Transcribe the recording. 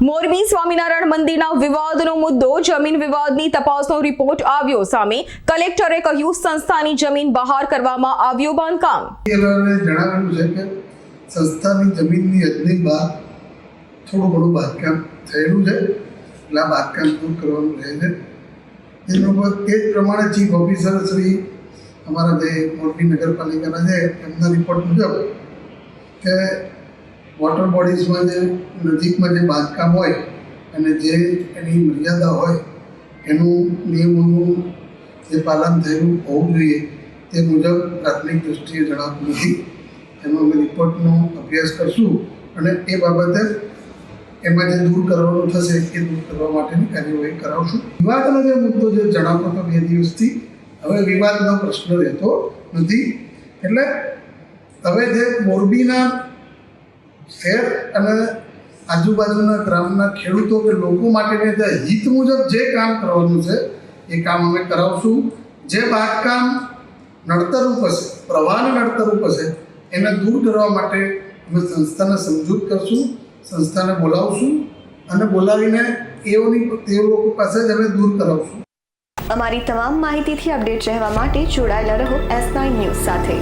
મોરબી સ્વામિનારાયણ મંદિરના વિવાદનો મુદ્દો, જમીન વિવાદની તપાસનો રિપોર્ટ આવ્યો સામે કલેક્ટરે કહ્યું, સંસ્થાની જમીન બહાર કરવામાં આવ્યું બાંધકામ. એ જણાવેલું છે કે સંસ્થાની જમીનની હદની બહાર થોડું ઘણું બાંધકામ થયેલું છે. એટલે આ બાંધકામ દૂર કરવાનું રહે છે. એનું લોકો એ જ પ્રમાણે ચીફ ઓફિસર શ્રી અમારા જે મોરબી નગરપાલિકાના છે, એમના રિપોર્ટ મુજબ કે વોટર બોડીઝમાં જે નજીકમાં જે બાંધકામ હોય અને જે એની મર્યાદા હોય, એનું નિયમોનું જે પાલન થયેલું હોવું જોઈએ તે મુજબ પ્રાથમિક દૃષ્ટિએ જણાવતું નથી. એમાં અમે રિપોર્ટનો અભ્યાસ કરશું અને એ બાબતે એમાં જે દૂર કરવાનું થશે એ દૂર કરવા માટેની કાર્યવાહી કરાવશું. વિવાદનો જે મુદ્દો જે જણાવતો હતો બે દિવસથી. હવે વિવાદનો પ્રશ્ન રહેતો નથી. એટલે હવે જે મોરબીના શહેર અને આજુબાજુના ગ્રામના ખેડૂતો કે લોકો માટેને જે હિત મુજબ જે કામ કરવાનું છે, એ કામ અમે કરાવશું. જે બાગકામ નડતરરૂપ હશે પ્રવાહને નડતરરૂપ હશે, એને દૂર કરવા માટે અમે સંસ્થાને સમજૂત કરશું, સંસ્થાને બોલાવશું અને બોલાવીને એઓની તે લોકો પાસે જ અમે દૂર કરાવશું. અમારી તમામ માહિતીથી અપડેટ રહેવા માટે જોડાયેલા રહો એસ નાઇન ન્યૂઝ સાથે.